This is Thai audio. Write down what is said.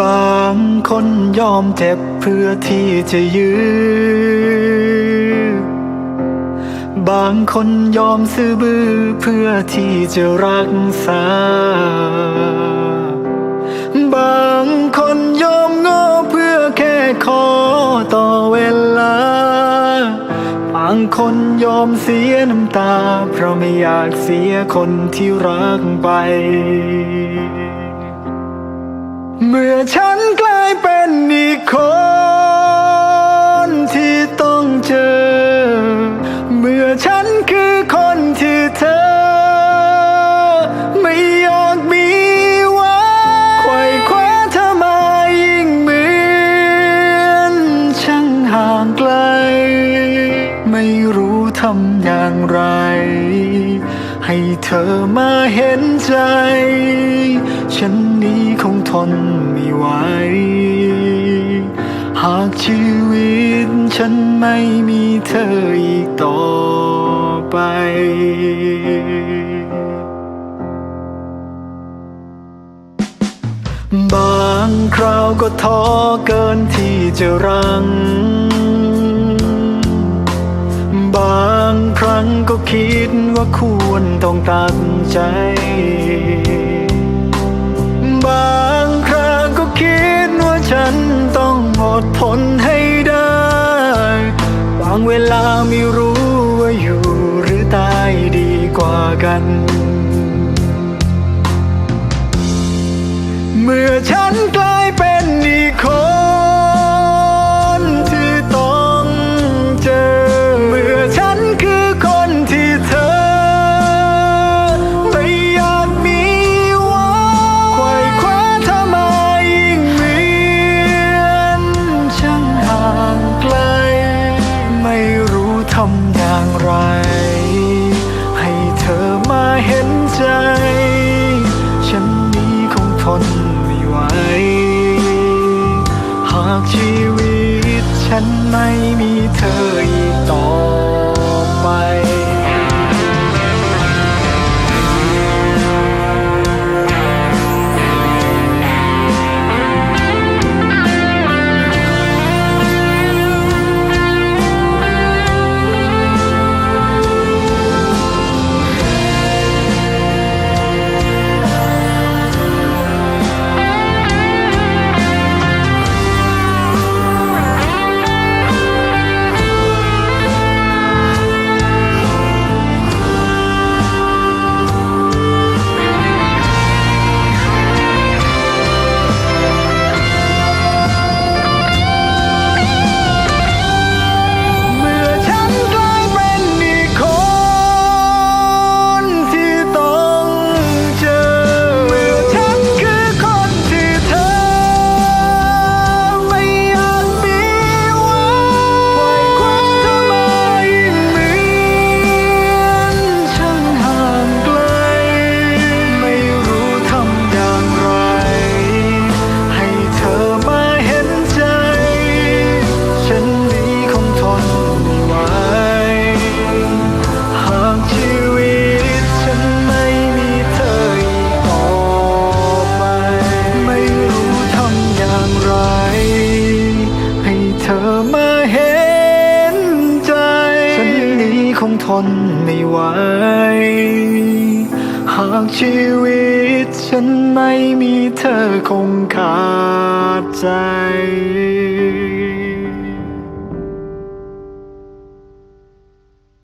บางคนยอมเจ็บเพื่อที่จะยื้อบางคนยอมซื้อบื้อเพื่อที่จะรักษา บางคนยอมโง่เพื่อแค่ขอต่อเวลา บางคนยอมเสียน้ำตา เพราะไม่อยากเสียคนที่รักไป เมื่อฉันกลายเป็น ให้เธอมาเห็นใจ ฉันนี้คงทนไม่ไหว หากชีวิตฉันไม่มีเธออีกต่อไปบางคราวก็ท้อเกินที่จะรัง ตัดใจ บางครั้งก็คิดว่าฉันต้องอดทนให้ได้ บางเวลาไม่รู้ว่าอยู่หรือตายดีกว่ากัน เมื่อฉันกลาากชีวิตฉันไม่มีเธออีกต่อ คงทนไม่ไหว หากชีวิตฉันไม่มีเธอคงขาดใจ